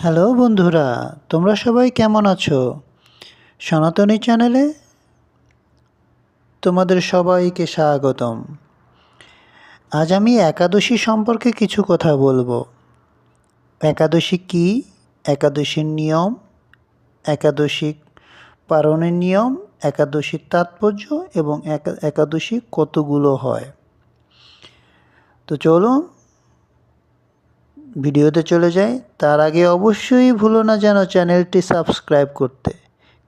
Hello বন্ধুরা, তোমরা সবাই কেমন আছো? সনাতনী চ্যানেলে তোমাদের সবাইকে স্বাগতম। আজ আমি একাদশী সম্পর্কে কিছু কথা বলব। একাদশী কী? একাদশীর নিয়ম, একাদশী পালনের নিয়ম একাদশীর তাৎপর্য এবং একা- একাদশী কতগুলো হয়? তো চলুন ভিডিওতে চলে যাই, তার আগে অবশ্যই ভুলো না যেন চ্যানেলটি সাবস্ক্রাইব করতে,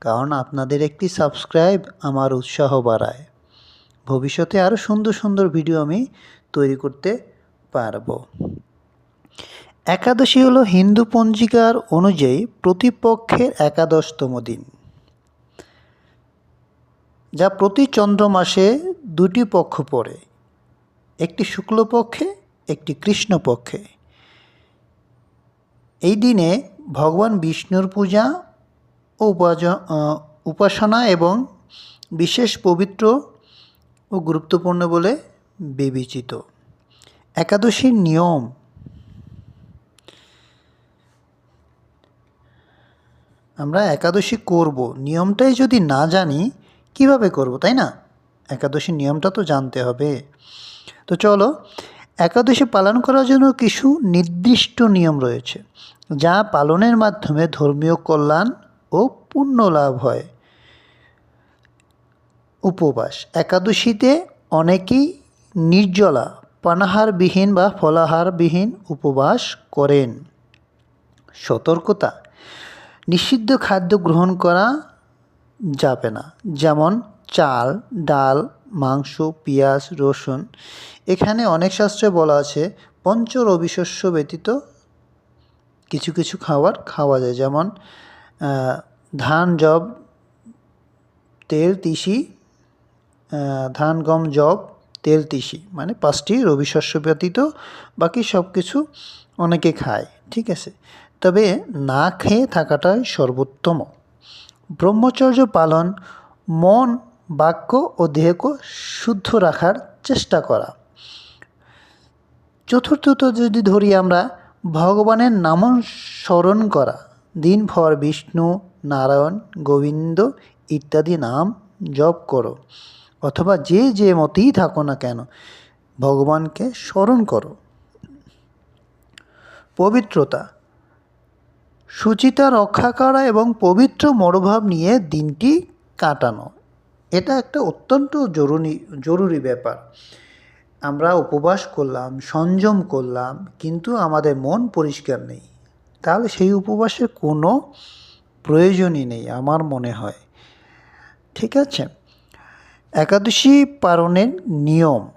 কারণ আপনাদের একটি সাবস্ক্রাইব আমার উৎসাহ বাড়ায়। ভবিষ্যতে আরও সুন্দর সুন্দর ভিডিও আমি তৈরি করতে পারব। একাদশী হলো হিন্দু পঞ্জিকার অনুযায়ী প্রতিপক্ষের একাদশতম দিন, যা প্রতি চন্দ্র মাসে দুটি পক্ষ পড়ে, একটি শুক্লপক্ষে, একটি কৃষ্ণপক্ষে। এই দিনে ভগবান বিষ্ণুর পূজা ও উপাসনা এবং বিশেষ পবিত্র ও গুরুত্বপূর্ণ বলে বিবেচিত। একাদশীর নিয়ম। আমরা একাদশী করব। নিয়মটাই যদি না জানি, কীভাবে করব, তাই না? একাদশীর নিয়মটা তো জানতে হবে। তো চলো একাদশী পালন করার জন্য কিছু নির্দিষ্ট নিয়ম রয়েছে, যা পালনের মাধ্যমে ধর্মীয় কল্যাণ ও পুণ্য লাভ হয়। উপবাস একাদশীতে অনেকেই নির্জলা, পানাহারবিহীন বা ফলাহারবিহীন উপবাস করেন। সতর্কতা নিষিদ্ধ খাদ্য গ্রহণ করা যাবে না, যেমন চাল, ডাল, মাংস, পেঁয়াজ, রসুন। এখানে অনেক শাস্ত্রে বলা আছে, পঞ্চ রবিশস্য ব্যতীত কিছু কিছু খাবার খাওয়া যায়। যেমন ধান জব তেল, তিসি ধান, গম জব তেল, তিসি। মানে পাঁচটি রবি শস্য ব্যতীত বাকি সব কিছু অনেকে খায়, ঠিক আছে? তবে না খেয়ে থাকাটাই সর্বোত্তম। ব্রহ্মচর্য পালন মন বাক্য ও দেহকে শুদ্ধ রাখার চেষ্টা করা। চতুর্থত যদি ধরি আমরা, ভগবানের নাম স্মরণ করা। দিনভর বিষ্ণু, নারায়ণ, গোবিন্দ ইত্যাদি নাম জপ করো, অথবা যে যে মতেই থাকো না কেন, ভগবানকে স্মরণ করো। পবিত্রতা। সুচিতা রক্ষা করা এবং পবিত্র মনোভাব নিয়ে দিনটি কাটানো। এটা একটা অত্যন্ত জরুরি জরুরি ব্যাপার। আমরা উপবাস করলাম, সংযম করলাম, কিন্তু আমাদের মন পরিষ্কার নেই। তাহলে সেই উপবাসের কোনো প্রয়োজনই নেই, আমার মনে হয়। ঠিক আছে? একাদশী পালনের নিয়ম।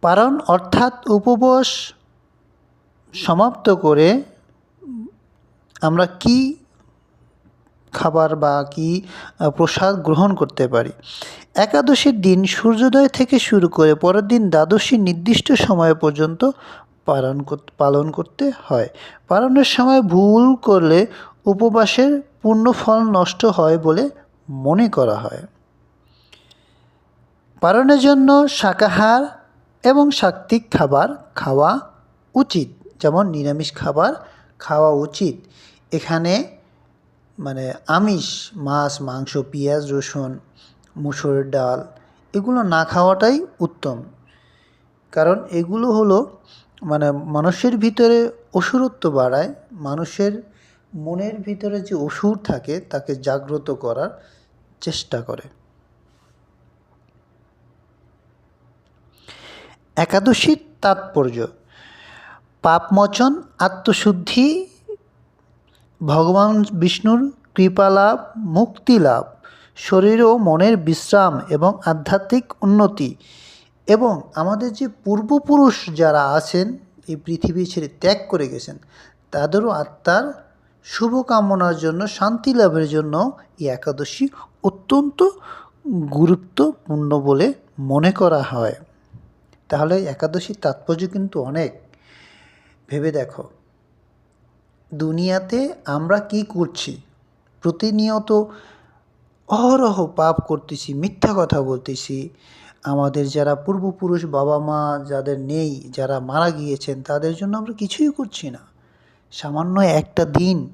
পালন অর্থাৎ উপবাস সমাপ্ত করে আমরা কি খাবার বা কি প্রসাদ গ্রহণ করতে পারি। একাদশীর দিন সূর্যোদয় থেকে শুরু করে পরের দিন দ্বাদশীর নির্দিষ্ট সময় পর্যন্ত পালন পালন করতে হয়। পালনের সময় ভুল করলে উপবাসের পূর্ণ ফল নষ্ট হয় বলে মনে করা হয়। পালনের জন্য শাকাহার এবং সাত্ত্বিক খাবার খাওয়া উচিত, যেমন নিরামিষ খাবার খাওয়া উচিত। এখানে মানে আমিষ, মাছ, মাংস, পেঁয়াজ, রসুন মুসুরের ডাল, এগুলো না খাওয়াটাই উত্তম। কারণ এগুলো হলো মানে মানুষের ভিতরে অসুরত্ব বাড়ায়, মানুষের মনের ভিতরে যে অসুর থাকে তাকে জাগ্রত করার চেষ্টা করে। একাদশীর তাৎপর্য, পাপমোচন, আত্মশুদ্ধি ভগবান বিষ্ণুর কৃপালাভ মুক্তি লাভ শরীর ও মনের বিশ্রাম এবং আধ্যাত্মিক উন্নতি এবং আমাদের যে পূর্বপুরুষ যারা আছেন, এই পৃথিবী ছেড়ে ত্যাগ করে গেছেন, তাদেরও আত্মার শুভকামনার জন্য, শান্তি লাভের জন্য এই একাদশী অত্যন্ত গুরুত্বপূর্ণ বলে মনে করা হয়। তাহলে একাদশীর তাৎপর্য কিন্তু অনেক। ভেবে দেখো। দুনিয়াতে আমরা কি করছি? প্রতিনিয়ত অহরহ পাপ করতেছি, মিথ্যা কথা বলতেছি। আমাদের যারা পূর্বপুরুষ বাবা মা যাদের নেই, যারা মারা গিয়েছেন, তাদের জন্য আমরা কিছুই করছি না। সামান্য একটা দিন,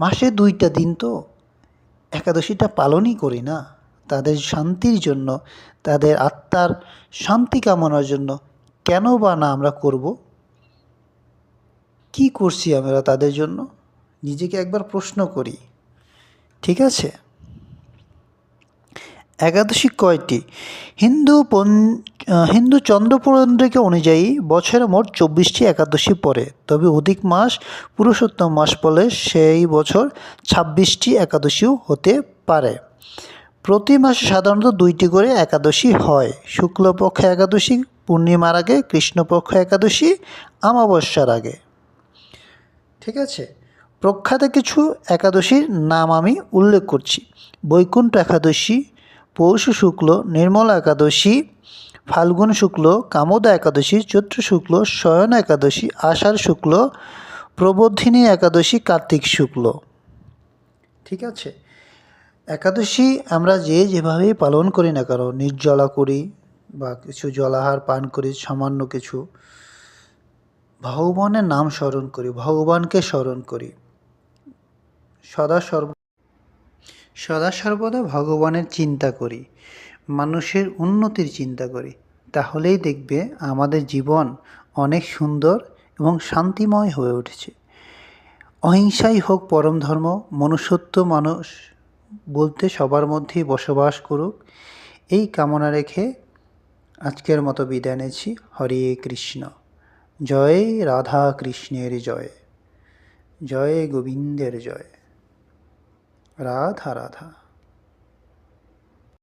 মাসে দুইটা দিন তো। একাদশীটা পালনই করি না। তাদের শান্তির জন্য, তাদের আত্মার শান্তি কামনার জন্য কেন বা না আমরা করব? কি করছি আমরা তাদের জন্য? নিজেকে একবার প্রশ্ন করি। ঠিক আছে? একাদশী কয়টি? হিন্দু পন হিন্দু চন্দ্রপঞ্জিকা অনুযায়ী বছরে মোট চব্বিশটি একাদশী পড়ে। তবে অধিক মাস পুরুষোত্তম মাস পড়লে সেই বছর ছাব্বিশটি একাদশীও হতে পারে। প্রতি মাসে সাধারণত দুইটি করে একাদশী হয়। শুক্লপক্ষ একাদশী, পূর্ণিমার আগে, কৃষ্ণপক্ষ একাদশী, অমাবস্যার আগে। ঠিক আছে? প্রখ্যাত কিছু একাদশীর নাম আমি উল্লেখ করছি। বৈকুণ্ঠ একাদশী, পৌষ শুক্ল, নির্মলা একাদশী, ফাল্গুন শুক্ল, কামোদা একাদশী, চৈত্র শুক্ল, শয়ন একাদশী, আষাঢ় শুক্ল প্রবোধিনী একাদশী, কার্তিক শুক্ল। ঠিক আছে? একাদশী আমরা যে যেভাবেই পালন করি না কারও নির্জলা করি বা কিছু জলাহার পান করি, সামান্য কিছু। ভগবানের নাম স্মরণ করি, ভগবানকে স্মরণ করি। সদা সর্ব সদা সর্বদা ভগবানের চিন্তা করি, মানুষের উন্নতির চিন্তা করি। তাহলেই দেখবে আমাদের জীবন অনেক সুন্দর এবং শান্তিময় হয়ে উঠেছে। অহিংসাই হোক পরম ধর্ম, মনুষ্যত্ব মানুষ বলতে সবার মধ্যেই বসবাস করুক, এই কামনা রেখে আজকের মতো বিদায় নিচ্ছি। হরে কৃষ্ণ। জয় রাধা কৃষ্ণের জয় জয় গোবিন্দের জয়। রাধা রাধা।